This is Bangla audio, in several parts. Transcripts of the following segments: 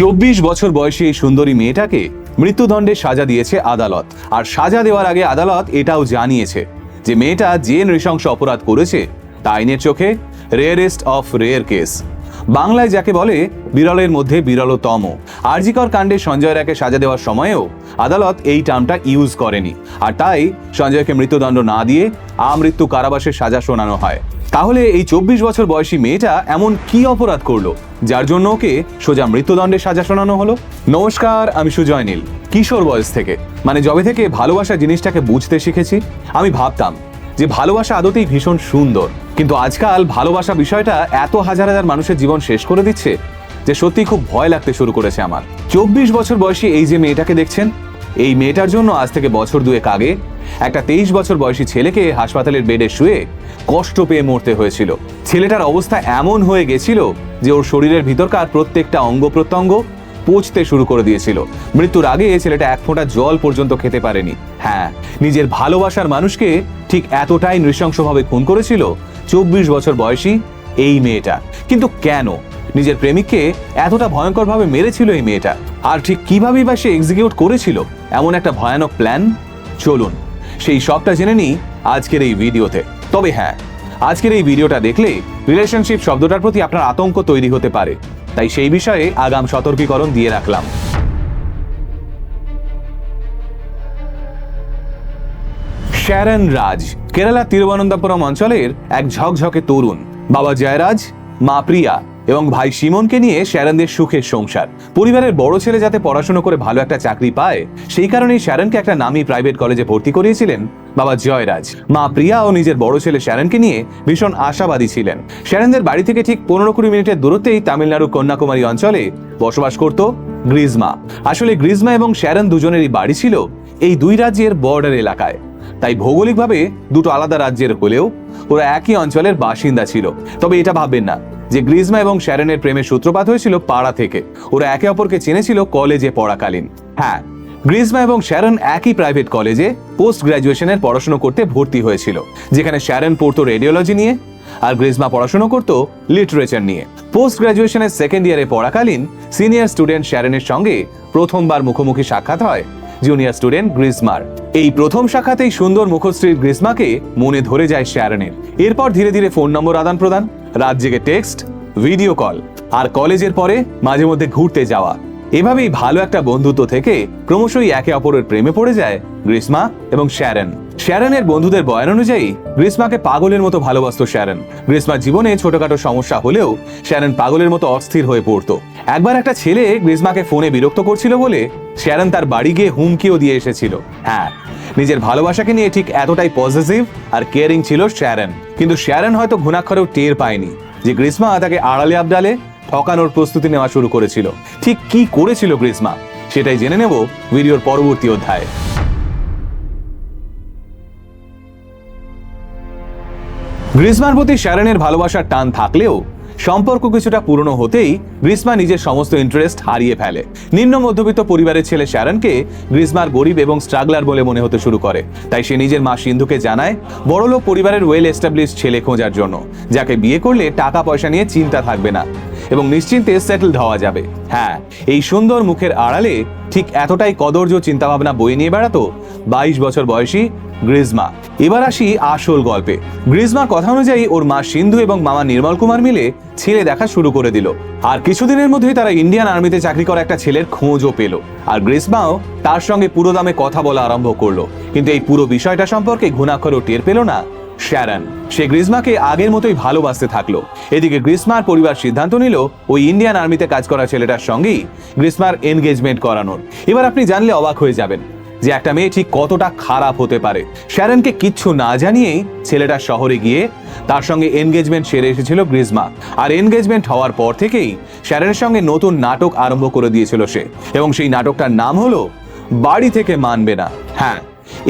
চব্বিশ বছর বয়সী এই সুন্দরী মেয়েটাকে মৃত্যুদণ্ডের সাজা দিয়েছে আদালত। আর সাজা দেওয়ার আগে আদালত এটাও জানিয়েছে যে মেয়েটা যে নৃশংস অপরাধ করেছে, তা আইনের চোখে রেয়ারেস্ট অফ রেয়ার কেস বাংলায় যাকে বলে, বিরলের মধ্যে বিরলতম। আরজিকর কাণ্ডে সঞ্জয় রায়কে সাজা দেওয়ার সময়েও আদালত এই টার্মটা ইউজ করেনি। আর তাই সঞ্জয়কে মৃত্যুদণ্ড না দিয়ে আমৃত্যু কারাবাসের সাজা শোনানো হয়। তাহলে এই চব্বিশ বছর বয়সী মেয়েটা এমন কি অপরাধ করল? যার জন্য ওকে সোজা মৃত্যুদণ্ডের সাজা শোনানো হলো? নমস্কার, আমি সুজয় নীল। কিশোর বয়স থেকে। মানে যবে থেকে ভালোবাসা জিনিসটাকে বুঝতে শিখেছি, আমি ভাবতাম যে ভালোবাসা আদতেই ভীষণ সুন্দর। কিন্তু আজকাল ভালোবাসা বিষয়টা এত হাজার হাজার মানুষের জীবন শেষ করে দিচ্ছে যে সত্যি খুব ভয় লাগতে শুরু করেছে আমার। চব্বিশ বছর বয়সী এই যে মেয়েটাকে দেখছেন এই মেয়েটার জন্য আজ থেকে বছর দুয়েক আগে একটা তেইশ বছর বয়সী ছেলেকে হাসপাতালের বেডে শুয়ে কষ্ট পেয়ে মরতে হয়েছিল। ছেলেটার অবস্থা এমন হয়ে গেছিল যে ওর শরীরের ভিতরকার প্রত্যেকটা অঙ্গ প্রত্যঙ্গ পচতে শুরু করে দিয়েছিল। মৃত্যুর আগে ছেলেটা এক ফোঁটা জল পর্যন্ত খেতে পারেনি। হ্যাঁ নিজের ভালোবাসার মানুষকে ঠিক এতটাই নৃশংসভাবে খুন করেছিল চব্বিশ বছর বয়সী এই মেয়েটা। কিন্তু কেন? নিজের প্রেমিককে এতটা ভয়ঙ্করভাবে মেরেছিল এই মেয়েটা। আর ঠিক কিভাবেই বা সে এক্সিকিউট করেছিল? এমন একটা ভয়ানক প্ল্যান চলুন, সেই সবটা জেনে নিই আজকের এই ভিডিওতে। তবে হ্যাঁ আজকের এই ভিডিওটা দেখলে রিলেশনশিপ শব্দটার প্রতি আপনার আতঙ্ক তৈরি হতে পারে। তাই সেই বিষয়ে আগাম সতর্কীকরণ দিয়ে রাখলাম। শ্যারন রাজ, কেরালা তিরুবনন্তপুরম অঞ্চলের এক ঝকঝকে তরুণ। বাবা জয়রাজ, মা প্রিয়া। এবং ভাই সিমনকে নিয়ে শ্যারনদের সুখের সংসার। পরিবারের বড় ছেলে যাতে পড়াশোনা করে ভালো একটা চাকরি পায়, সেই কারণেই শ্যারনকে একটা নামি প্রাইভেট কলেজে ভর্তি করিয়েছিলেন বাবা জয়রাজ। মা প্রিয়া ও নিজের বড় ছেলে শ্যারনকে নিয়ে ভীষণ আশাবাদী ছিলেন। শ্যারনদের বাড়ি থেকে ঠিক পনেরো কুড়ি মিনিটের দূরত্বেই তামিলনাড়ু কন্যাকুমারী অঞ্চলে বসবাস করত গ্রিজমা। আসলে গ্রিজমা এবং শ্যারন দুজনেরই বাড়ি ছিল এই দুই রাজ্যের বর্ডার এলাকায়। তাই ভৌগোলিকভাবে দুটো আলাদা রাজ্যের হলেও ওরা একই অঞ্চলের বাসিন্দা ছিল। তবে এটা ভাববেন না যে গ্রিজমা এবং শ্যারেনের প্রেমের সূত্রপাত হয়েছিল পাড়া থেকে। ওরা একে অপরকে চেনেছিল কলেজে পড়াকালীন। হ্যাঁ গ্রিজমা এবং শ্যারন একই প্রাইভেট কলেজে পোস্ট গ্রাজুয়েশনের পড়াশোনা করতে ভর্তি হয়েছিল, যেখানে শ্যারন পড়তো রেডিওলজি নিয়ে আর গ্রিজমা পড়াশোনা করত লিটারেচার নিয়ে। পোস্ট গ্রাজুয়েশনের সেকেন্ড ইয়ারে পড়াকালীন সিনিয়র স্টুডেন্ট শ্যারনের সঙ্গে প্রথমবার মুখোমুখি সাক্ষাৎ হয় জুনিয়র স্টুডেন্ট গ্রিজমার। এই প্রথম সাক্ষাতেই সুন্দর মুখশ্রীর গ্রিজমাকে মনে ধরে যায় শ্যারনের। এরপর ধীরে ধীরে ফোন নম্বর আদান প্রদান রাত জেগে টেক্সট ভিডিও কল আর কলেজের পরে মাঝে মধ্যে ঘুরতে যাওয়া। এভাবেই ভালো একটা বন্ধুত্ব থেকে ক্রমশই একে অপরের প্রেমে পড়ে যায় গ্রীষ্মা এবং শ্যারন। শ্যারনের বন্ধুদের বয়ান অনুযায়ী, গ্রীষ্মাকে পাগলের মতো ভালোবাসত শ্যারন। গ্রীষ্মার জীবনে ছোটখাটো সমস্যা হলেও শ্যারন পাগলের মতো অস্থির হয়ে পড়তো। একবার একটা ছেলে গ্রীষ্মাকে ফোনে বিরক্ত করছিল বলে শ্যারন তার বাড়ি গিয়ে হুমকিও দিয়ে এসেছিল। হ্যাঁ নিজের ভালোবাসাকে নিয়ে ঠিক এতটাই পজিটিভ আর কেয়ারিং ছিল শ্যারন। কিন্তু শ্যারন হয়তো ঘুণাক্ষরেও টের পায়নি যে গ্রীষ্মা তাকে আড়ালে আবডালে ঠকানোর প্রস্তুতি নেওয়া শুরু করেছিল। ঠিক কি করেছিল গ্রীষ্মা, সেটাই জেনে নেব ভিডিওর পরবর্তী অধ্যায়ে। গ্রীষ্মার প্রতি শ্যারনের ভালোবাসার টান থাকলেও সম্পর্ক কিছুটা পুরনো হতেই গ্রীষ্মা নিজের সমস্ত ইন্টারেস্ট হারিয়ে ফেলে। নিম্ন মধ্যবিত্ত পরিবারের ছেলে শ্যারনকে গ্রীষ্মার গরিব এবং স্ট্রাগলার বলে মনে হতে শুরু করে। তাই সে নিজের মা সিন্ধুকে জানায়, বড়লোক পরিবারের ওয়েল এস্টাবলিশ ছেলে খোঁজার জন্য। যাকে বিয়ে করলে টাকা পয়সা নিয়ে চিন্তা থাকবে না এবং নিশ্চিন্তে সেটেলড হওয়া যাবে। হ্যাঁ এই সুন্দর মুখের আড়ালে ঠিক এতটাই কদর্য চিন্তাভাবনা বয়ে নিয়ে বেড়াতো বাইশ বছর বয়সী গ্রিজমা। এবার আসি আসল গল্পে। গ্রিজমার কথা অনুযায়ী ওর মা সিন্ধু এবং মামা নির্মল কুমার মিলে ছেলে দেখা শুরু করে দিল। আর কিছুদিনের মধ্যেই তারা ইন্ডিয়ান আর্মিতে চাকরি করা একটা ছেলের খোঁজও পেল। আর গ্রিজমাও তার সঙ্গে পুরো দামে কথা বলা আরম্ভ করল। কিন্তু এই পুরো বিষয়টা সম্পর্কে ঘুণাক্ষরও টের পেল না শ্যারন। সে গ্রিজমাকে আগের মতোই ভালোবাসতে থাকল। এদিকে গ্রিসমার পরিবার সিদ্ধান্ত নিল, ওই ইন্ডিয়ান আর্মিতে কাজ করা ছেলেটার সঙ্গেই গ্রিসমার এনগেজমেন্ট করানোর। এবার আপনি জানলে অবাক হয়ে যাবেন। যে একটা মেয়ে ঠিক কতটা খারাপ হতে পারে। শ্যারনকে কিচ্ছু না জানিয়েই ছেলেটা শহরে গিয়ে তার সঙ্গে এনগেজমেন্ট সেরে এসেছিল গ্রিজমা। আর এনগেজমেন্ট হওয়ার পর থেকেই শ্যারনের সঙ্গে নতুন নাটক আরম্ভ করে দিয়েছিল সে। এবং সেই নাটকটার নাম হলো বাড়ি থেকে মানবে না। হ্যাঁ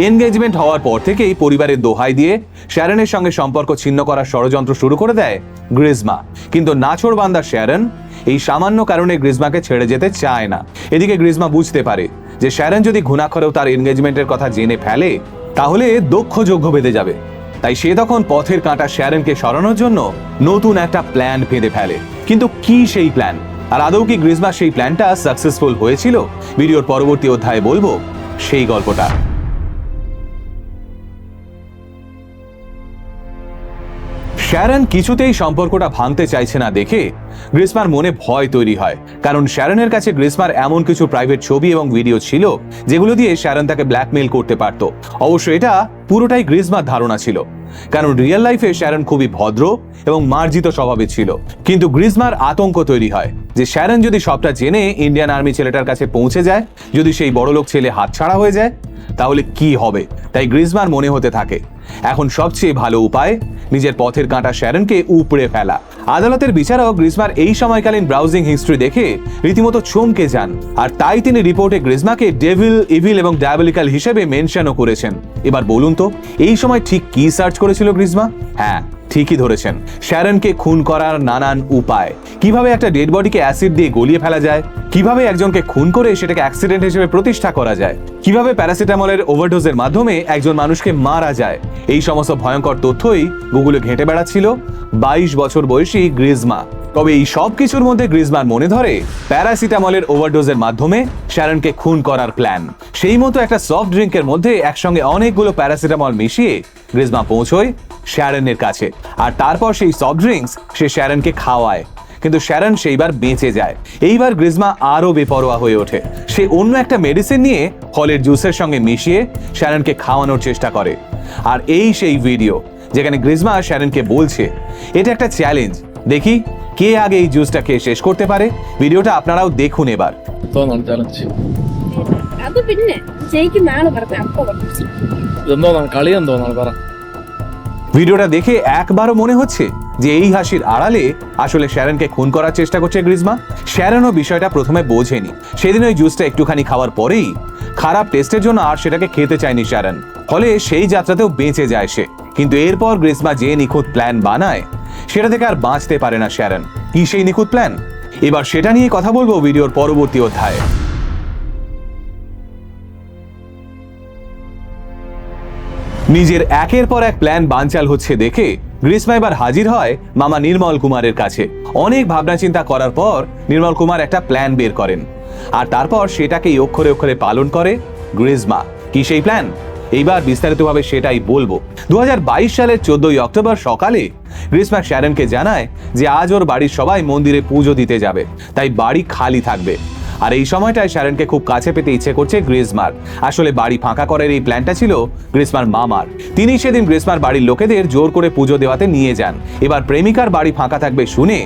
এনগেজমেন্ট হওয়ার পর থেকেই পরিবারের দোহাই দিয়ে শ্যারনের সঙ্গে সম্পর্ক ছিন্ন করার ষড়যন্ত্র শুরু করে দেয় গ্রিজমা। কিন্তু নাছোড় বান্দা শ্যারন এই সামান্য কারণে গ্রিজমাকে ছেড়ে যেতে চায় না। এদিকে গ্রিজমা বুঝতে পারে যে শ্যারন যদি ঘুণাক্ষরেও তার এনগেজমেন্টের কথা জেনে ফেলে, তাহলে দক্ষ যোগ্য বেঁধে যাবে। তাই সে তখন পথের কাঁটা শ্যারনকে সরানোর জন্য নতুন একটা প্ল্যান বেঁধে ফেলে। কিন্তু কি সেই প্ল্যান আর আদৌ কি গ্রিজমা সেই প্ল্যানটা সাকসেসফুল হয়েছিল? ভিডিওর পরবর্তী অধ্যায়ে বলব সেই গল্পটা। শ্যারন কিছুতেই সম্পর্কটা ভাঙতে চাইছে না দেখে গ্রিসমার মনে ভয় তৈরি হয়। কারণ শ্যারনের কাছে গ্রিসমার এমন কিছু প্রাইভেট ছবি এবং ভিডিও ছিল, যেগুলো দিয়ে শ্যারন তাকে ব্ল্যাকমেইল করতে পারত। অবশ্য এটা পুরোটাই গ্রিসমার ধারণা ছিল। কারণ রিয়েল লাইফে শ্যারন খুবই ভদ্র এবং মার্জিত স্বভাবের ছিল। কিন্তু গ্রিজমার আতঙ্ক তৈরি হয় যে শ্যারন যদি সবটা জেনে ইন্ডিয়ান আর্মি ছেলেটার কাছে পৌঁছে যায়, যদি সেই বড়লোক ছেলে হাতছাড়া হয়ে যায়, তাহলে কি হবে? তাই গ্রিজমার মনে হতে থাকে। এখন সবচেয়ে ভালো উপায়, নিজের পথের কাঁটা শ্যারনকে উপড়ে ফেলা। আদালতের বিচারক গ্রিজমার এই সময়কালীন ব্রাউজিং হিস্ট্রি দেখে রীতিমতো চমকে যান, আর তাই তিনি রিপোর্টে গ্রিজমাকে ডেভিল ইভিল এবং ডায়াবলিক্যাল হিসেবে মেনশনও করেছেন। এবার বলুন তো, এই সময় ঠিক কি সার্চ করেছিল গ্রিজমা? হ্যাঁ ঠিকই ধরেছেন। শ্যারনকে খুন করার নানান উপায়। কীভাবে একটা ডেড বডিকে অ্যাসিড দিয়ে গলিয়ে ফেলা যায়? কীভাবে একজনকে খুন করে সেটাকে অ্যাক্সিডেন্ট হিসেবে প্রতিষ্ঠা করা যায়? কীভাবে প্যারাসিটামলের ওভারডোজের মাধ্যমে একজন মানুষকে মারা যায়? এই সমস্ত ভয়ঙ্কর তথ্যই গুগলে ঘেঁটে বেড়াচ্ছিল বাইশ বছর বয়সী গ্রিজমা। তবে এই সব কিছুর মধ্যে গ্রিজমার মনে ধরে প্যারাসিটামলের ওভারডোজের মাধ্যমে শ্যারনকে খুন করার প্ল্যান সেই মতো একটা সফট ড্রিঙ্কের মধ্যে একসঙ্গে অনেকগুলো প্যারাসিটামল মিশিয়ে গ্রিজমা পৌঁছয় শ্যারনের কাছে আর তারপর সেই সফট ড্রিঙ্কস সে শ্যারনকে খাওয়ায় কিন্তু শ্যারন সেইবার বেঁচে যায় এইবার গ্রিজমা আরো বেপরোয়া হয়ে ওঠে সে অন্য একটা মেডিসিন নিয়ে ফলের জুসের সঙ্গে মিশিয়ে শ্যারনকে খাওয়ানোর চেষ্টা করে আর এই সেই ভিডিও যেখানে গ্রিজমা শ্যারনকে বলছে এটা একটা চ্যালেঞ্জ দেখি কে আগে এই জুসটা খেয়ে শেষ করতে পারে ভিডিওটা আপনারাও দেখুন এবার എന്തോന്നാണ് ചലഞ്ച് അത് പിന്നെ ജയിക്കുന്നതാണ് പറഞ്ഞത് അപ്പൊ പറഞ്ഞു ഇതെന്തോന്നാണ് കളി എന്തോന്നാണ് പറ ভিডিওটা দেখে একবারও মনে হচ্ছে যে এই হাসির আড়ালে আসলে শ্যারনকে খুন করার চেষ্টা করছে গ্রিজমা। শ্যারনও বিষয়টা প্রথমে বোঝেনি। সেদিন ওই জুসটা একটুখানি খাওয়ার পরেই খারাপ টেস্টের জন্য আর সেটাকে খেতে চায়নি শ্যারন। ফলে সেই যাত্রাতেও বেঁচে যায় সে। কিন্তু এরপর গ্রিজমা যে নিখুঁত প্ল্যান বানায়, সেটা থেকে আর বাঁচতে পারে না শ্যারন। কি সেই নিখুঁত প্ল্যান? এবার সেটা নিয়ে কথা বলব ভিডিওর পরবর্তী অধ্যায়ে। নিজের একের পর এক প্ল্যান বানচাল হচ্ছে দেখে গ্রীষ্মা এবার হাজির হয় মামা নির্মল কুমারের কাছে। অনেক ভাবনা চিন্তা করার পর নির্মল কুমার একটা প্ল্যান বের করেন। আর তারপর সেটাকেই অক্ষরে অক্ষরে পালন করে গ্রিজমা কি সেই প্ল্যান এইবার বিস্তারিতভাবে সেটাই বলব। দু হাজার বাইশ সালের চোদ্দই অক্টোবর সকালে গ্রীষ্মা শ্যারনকে জানায় যে আজ ওর বাড়ির সবাই মন্দিরে পুজো দিতে যাবে, তাই বাড়ি খালি থাকবে। আর এই সময়টায় শ্যারনকে খুব কাছে পেতে ইচ্ছে করছে গ্রিজমার আসলে বাড়ি ফাঁকা করার এই প্ল্যানটা ছিল গ্রিজমার মামার। তিনি সেদিন গ্রিজমার বাড়ির লোকেদের জোর করে পুজো দেওয়াতে নিয়ে যান। এবার প্রেমিকার বাড়ি ফাঁকা থাকবে শুনে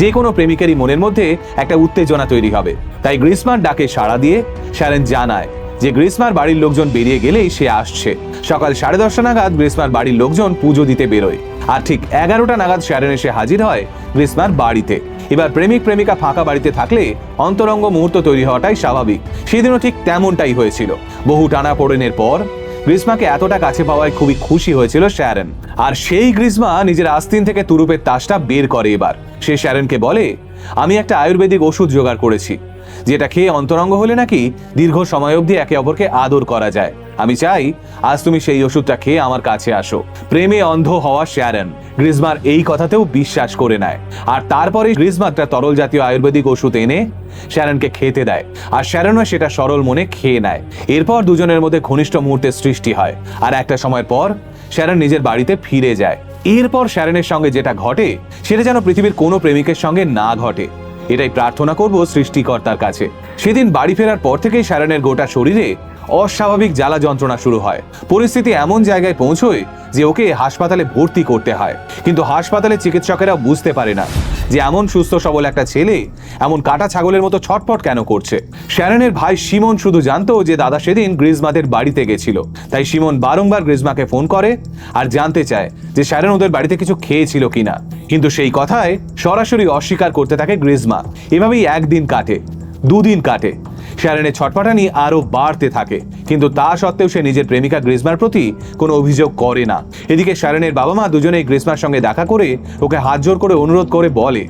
যে কোনো প্রেমিকেরই মনের মধ্যে একটা উত্তেজনা তৈরি হবে। তাই গ্রিজমার ডাকে সাড়া দিয়ে শ্যারন জানায় যে গ্রিসমার বাড়ির লোকজন বেরিয়ে গেলেই সে আসছে। সকাল সাড়ে দশটা নাগাদ গ্রিসমার বাড়ির লোকজন পুজো দিতে বেরোয়। আর ঠিক এগারোটা নাগাদ শ্যারন এসে হাজির হয় গ্রিসমার বাড়িতে। এবার প্রেমিক প্রেমিকা ফাঁকা বাড়িতে থাকলে অন্তরঙ্গ মুহূর্ত তৈরি হওয়াটাই স্বাভাবিক। সেদিনও ঠিক তেমনটাই হয়েছিল। বহু টানা পড়েনের পর গ্রীষ্মাকে এতটা কাছে পাওয়ায় খুবই খুশি হয়েছিল শ্যারন। আর সেই গ্রীষ্মা নিজের আস্তিন থেকে তুরুপের তাসটা বের করে এবার। সে শ্যারনকে বলে, আমি একটা আয়ুর্বেদিক ওষুধ জোগাড় করেছি। যেটা খেয়ে অন্তরঙ্গ হলে নাকি দীর্ঘ সময় অবধি একে অপরকে আদর করা যায়। আমি চাই আজ তুমি সেই ওষুধটা খেয়ে আমার কাছে আসো। প্রেমে অন্ধ হওয়া শ্যারন, গ্রিজমার এই কথাতেও বিশ্বাস করে নেয়। আর তারপরে গ্রিজমা একটা তরল জাতীয় আয়ুর্বেদিক ওষুধ এনে শ্যারনকে খেতে দেয়। আর শ্যারনও সেটা সরল মনে খেয়ে নেয়। এরপর দুজনের মধ্যে ঘনিষ্ঠ মুহূর্তের সৃষ্টি হয়। আর একটা সময় পর শ্যারন নিজের বাড়িতে ফিরে যায়। এরপর শ্যারনের সঙ্গে যেটা ঘটে, সেটা যেন পৃথিবীর কোনো প্রেমিকের সঙ্গে না ঘটে। এটাই প্রার্থনা করব সৃষ্টিকর্তার কাছে। সেদিন বাড়ি ফেরার পর থেকেই শ্যারনের গোটা শরীরে অস্বাভাবিক জ্বালা যন্ত্রণা শুরু হয়। পরিস্থিতি এমন জায়গায় পৌঁছয় যে ওকে হাসপাতালে ভর্তি করতে হয়। কিন্তু হাসপাতালে চিকিৎসকেরা বুঝতে পারে না যে এমন সুস্থ সবল একটা ছেলে এমন কাটা ছাগলের মতো ছটপট কেন করছে। শ্যারনের ভাই সিমন শুধু জানতো যে দাদা সেদিন গ্রিজমাদের বাড়িতে গেছিল। তাই সিমন বারংবার গ্রিজমাকে ফোন করে আর জানতে চায় যে শ্যারন ওদের বাড়িতে কিছু খেয়েছিল কিনা। কিন্তু সেই কথায় সরাসরি অস্বীকার করতে থাকে গ্রিজমা। এভাবেই একদিন কাটে, দুদিন কাটে। শ্যারনের ছটপাটানি আরও বাড়তে থাকে। কিন্তু তা সত্ত্বেও সে নিজের প্রেমিকা গ্রিজমার প্রতি কোনো অভিযোগ করে না। এদিকে শ্যারনের বাবা মা দুজনেই গ্রিজমার সঙ্গে দেখা করে ওকে হাত জোর করে অনুরোধ করে বলে,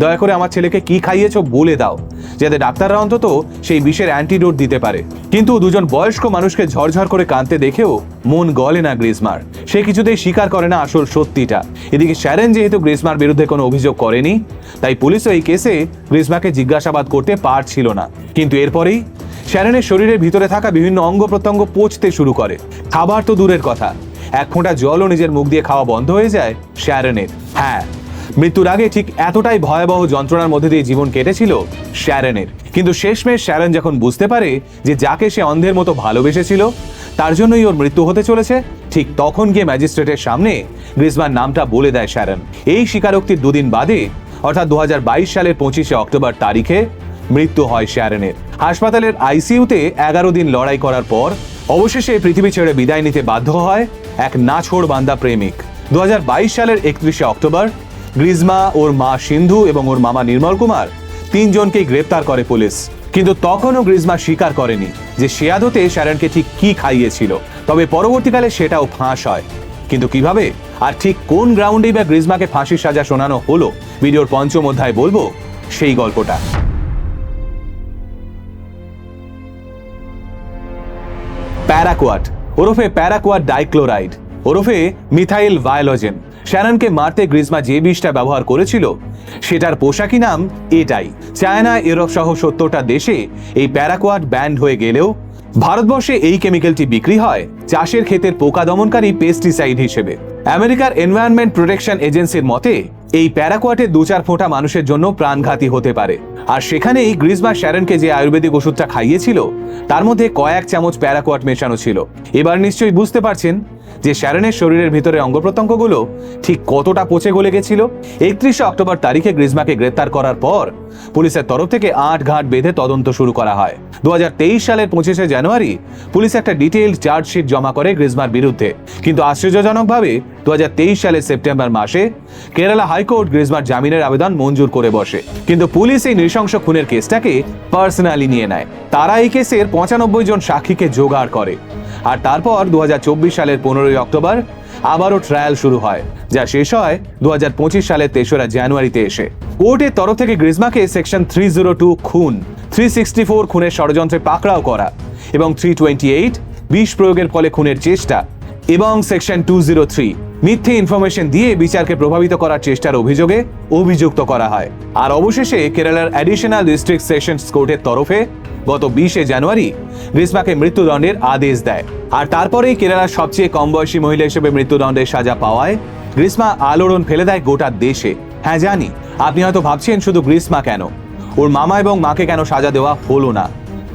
দয়া করে আমার ছেলেকে কি খাইয়েছো বলে দাও, যাতে ডাক্তাররা অন্তত সেই বিষের অ্যান্টিডোট দিতে পারে। কিন্তু দুজন বয়স্ক মানুষকে ঝরঝর করে কাঁদতে দেখেও মন গলে না গ্রিজমার। সে কিছুতেই স্বীকার করে না আসল সত্যিটা। এদিকে শ্যারেন যেহেতু গ্রিজমার বিরুদ্ধে কোনো অভিযোগ করেনি, তাই পুলিশও এই কেসে গ্রিজমাকে জিজ্ঞাসাবাদ করতে পারছিল না। কিন্তু এরপরেই শ্যারনের শরীরের ভিতরে থাকা বিভিন্ন অঙ্গ প্রত্যঙ্গ পচতে শুরু করে। খাবার তো দূরের কথা। এক ফোঁটা জলও নিজের মুখ দিয়ে খাওয়া বন্ধ হয়ে যায় শ্যারনের হ্যাঁ মৃত্যুর আগে ঠিক এতটাই ভয়াবহ যন্ত্রণার মধ্যে দিয়ে জীবন কেটেছিল শ্যারনের কিন্তু শেষমেশ শ্যারন যখন বুঝতে পারে যে যাকে সে অন্ধের মতো ভালোবেসেছিল, তার জন্যই ওর মৃত্যু হতে চলেছে, ঠিক তখন গিয়ে ম্যাজিস্ট্রেটের সামনে গ্রিজমার নামটা বলে দেয় শ্যারন এই স্বীকারোক্তির দুদিন বাদে, অর্থাৎ দু হাজার বাইশ সালের পঁচিশে অক্টোবর তারিখে মৃত্যু হয় শ্যারনের। হাসপাতালের আইসিইউতে এগারো দিন লড়াই করার পর অবশেষে পৃথিবী ছেড়ে বিদায় নিতে বাধ্য হয় এক নাছোড় বান্দা প্রেমিক। দুহাজার বাইশ সালের একত্রিশে অক্টোবর, গ্রিজমা, ওর মা সিন্ধু এবং ওর মামা নির্মল কুমার তিনজনকেই গ্রেপ্তার করে পুলিশ। কিন্তু তখনও গ্রিজমা স্বীকার করেনি যে সে আদতে শ্যারনকে ঠিক কি খাইয়েছিল। তবে পরবর্তীকালে সেটাও ফাঁস হয়। কিন্তু কীভাবে? আর ঠিক কোন গ্রাউন্ডেই বা গ্রিজমাকে ফাঁসির সাজা শোনানো হলো? ভিডিওর পঞ্চম অধ্যায় বলব সেই গল্পটা। প্যারাকোয়াট। ওরফে প্যারাকোয়াট ডাইক্লোরাইড। ওরফে মিথাইল ভায়োলজেন। শ্যারনকে মারতে গ্রিজমা যে বিষটা ব্যবহার করেছিল, সেটার পোশাকি নাম এটাই। চায়না ইউরোপ সহ সত্তরটা দেশে এই প্যারাকোয়াট ব্যান্ড হয়ে গেলেও ভারতবর্ষে এই কেমিক্যালটি বিক্রি হয় চাষের ক্ষেতের পোকা দমনকারী পেস্টিসাইড হিসেবে। আমেরিকার এনভায়রনমেন্ট প্রোটেকশন এজেন্সির মতে এই প্যারাকোয়াটে দু চার ফোঁটা মানুষের জন্য প্রাণঘাতী হতে পারে। আর সেখানেই গ্রিজমা শ্যারনকে যে আয়ুর্বেদিক ওষুধটা খাইয়েছিল, তার মধ্যে কয়েক চামচ প্যারাকোয়াট মেশানো ছিল। এবার নিশ্চয়ই বুঝতে পারছেন যে শ্যারনের শরীরের ভিতরে অঙ্গ প্রত্যঙ্গগুলো ঠিক কতটা পচে গলে গেছিল? একত্রিশে অক্টোবর তারিখে গ্রিজমাকে গ্রেপ্তার করার পর পুলিশের তরফ থেকে আট ঘাট বেঁধে তদন্ত শুরু করা হয়। দুহাজার তেইশ সালের পঁচিশে জানুয়ারি পুলিশ একটা ডিটেইলড চার্জশিট জমা করে গ্রিজমার বিরুদ্ধে। কিন্তু আশ্চর্যজনকভাবে দু হাজার তেইশ সালের সেপ্টেম্বর মাসে কেরালা হাইকোর্ট গ্রিজমার জামিনের আবেদন মঞ্জুর করে বসে। কিন্তু পুলিশ এই নৃশংস খুনের কেসটাকে পার্সোনালি নিয়ে নেয়। তারা এই কেসের পঁচানব্বই জন সাক্ষীকে জোগাড় করে। আর তারপর দু সালের পনেরোই অক্টোবর আবারও ট্রায়াল শুরু হয়, যা শেষ হয় দু সালের তেসরা জানুয়ারিতে এসে। কোর্টের তরফ থেকে গ্রিজমাকে সেকশন থ্রি জিরো টু খুন থ্রি সিক্সটি ফোর খুনের ষড়যন্ত্রে পাকড়াও করা এবং থ্রি টোয়েন্টি এইট বিষ প্রয়োগের ফলে খুনের চেষ্টা এবং সেকশন টু জিরো থ্রি মিথ্যে ইনফরমেশন দিয়ে বিচারকে প্রভাবিত করার চেষ্টার অভিযোগে অভিযুক্ত করা হয়। আর অবশেষে কেরালার অ্যাডিশনাল ডিস্ট্রিক্ট সেশনস কোর্টের তরফে গত বিশে জানুয়ারি গ্রিসমাকে মৃত্যুদণ্ডের আদেশ দেয়। আর তারপরেই কেরালার সবচেয়ে কম বয়সী মহিলা হিসেবে মৃত্যুদণ্ডের সাজা পাওয়ায় গ্রীষ্মা আলোড়ন ফেলে দেয় গোটা দেশে। হ্যাঁ জানি। আপনি হয়তো ভাবছেন শুধু গ্রীষ্মা কেন? ওর মামা এবং মাকে কেন সাজা দেওয়া হলো না?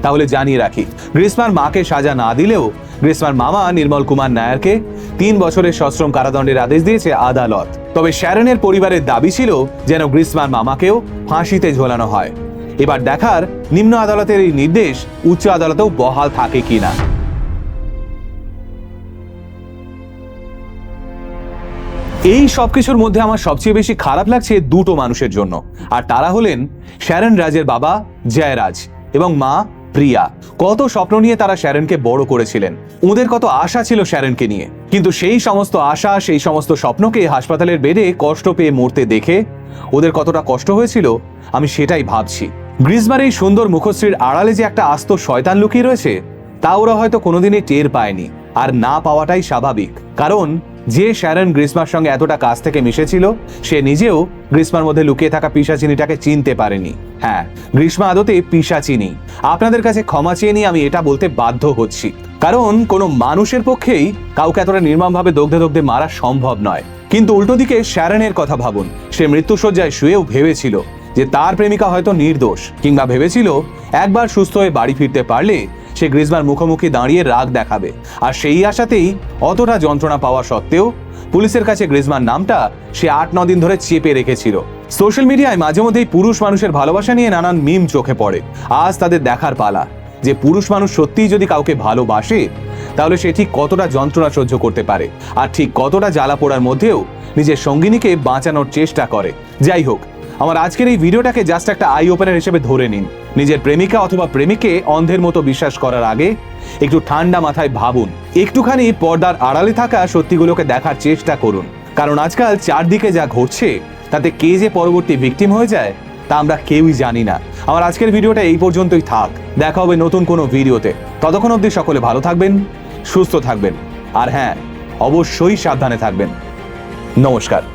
তাহলে জানিয়ে রাখি গ্রীষ্মার মাকে সাজা না দিলেও গ্রীষ্মার মামা নির্মল কুমার নায়ারকে তিন বছরের সশ্রম কারাদণ্ডের আদেশ দিয়েছে আদালত। তবে শ্যারনের পরিবারের দাবি ছিল যেন গ্রীষ্মার মামাকেও ফাঁসিতে ঝোলানো হয়। এবার দেখার নিম্ন আদালতের এই নির্দেশ উচ্চ আদালতেও বহাল থাকে কিনা। এই সবকিছুর মধ্যে আমার সবচেয়ে বেশি খারাপ লাগছে দুটো মানুষের জন্য। আর তারা হলেন শ্যারন রাজের বাবা জয়রাজ এবং মা প্রিয়া। কত স্বপ্ন নিয়ে তারা শ্যারনকে বড় করেছিলেন। ওদের কত আশা ছিল শ্যারনকে নিয়ে। কিন্তু সেই সমস্ত আশা, সেই সমস্ত স্বপ্নকে হাসপাতালের বেডে কষ্ট পেয়ে মরতে দেখে ওদের কতটা কষ্ট হয়েছিল, আমি সেটাই ভাবছি। গ্রিজমার এই সুন্দর মুখশ্রীর আড়ালে যে একটা আস্ত শয়তান লুকিয়ে রয়েছে, তা ওরা হয়তো কোনোদিনই টের পায়নি। আর না পাওয়াটাই স্বাভাবিক। কারণ, যে শ্যারন গ্রীষ্মার সঙ্গে এতটা কাছ থেকে মিশেছিল, সে নিজেও গ্রীষ্মার মধ্যে লুকিয়ে থাকা পিসাচিনিটাকে চিনতে পারেনি। হ্যাঁ গ্রীষ্মা আদতে পিসাচিনি আপনাদের কাছে ক্ষমা চেয়ে নিয়ে আমি এটা বলতে বাধ্য হচ্ছি। কারণ, কোনো মানুষের পক্ষেই কাউকে এতটা নির্মমভাবে দগ্ধে দগ্ধে মারা সম্ভব নয়। কিন্তু উল্টো দিকে শ্যারনের কথা ভাবুন। সে মৃত্যুসজ্জায় শুয়েও ভেবেছিল। যে তার প্রেমিকা হয়তো নির্দোষ, কিংবা ভেবেছিল একবার সুস্থ হয়ে বাড়ি ফিরতে পারলে সে গ্রিজমার মুখোমুখি দাঁড়িয়ে রাগ দেখাবে। আর সেই আশাতেই অতটা যন্ত্রণা পাওয়া সত্ত্বেও পুলিশের কাছে গ্রিজমার নামটা সে আট, ন দিন ধরে চেপে রেখেছিল। সোশ্যাল মিডিয়ায় মাঝে মধ্যেই পুরুষ মানুষের ভালোবাসা নিয়ে নানান মিম চোখে পড়ে। আজ তাদের দেখার পালা, যে পুরুষ মানুষ সত্যিই যদি কাউকে ভালোবাসে, তাহলে সে ঠিক কতটা যন্ত্রণা সহ্য করতে পারে, আর ঠিক কতটা জ্বালা পোড়ার মধ্যেও নিজের সঙ্গিনীকে বাঁচানোর চেষ্টা করে। যাই হোক আমার আজকের এই ভিডিওটাকে জাস্ট একটা আই ওপেনার হিসেবে ধরে নিন। নিজের প্রেমিকা অথবা প্রেমিকে অন্ধের মতো বিশ্বাস করার আগে একটু ঠান্ডা মাথায় ভাবুন। একটুখানি পর্দার আড়ালে থাকা সত্যিগুলোকে দেখার চেষ্টা করুন। কারণ আজকাল চারদিকে যা ঘটছে, তাতে কে যে পরবর্তী ভিকটিম হয়ে যায়, তা আমরা কেউই জানি না। আমার আজকের ভিডিওটা এই পর্যন্তই থাক। দেখা হবে নতুন কোনো ভিডিওতে। ততক্ষণ অবধি সকলে ভালো থাকবেন, সুস্থ থাকবেন। আর হ্যাঁ অবশ্যই সাবধানে থাকবেন। নমস্কার।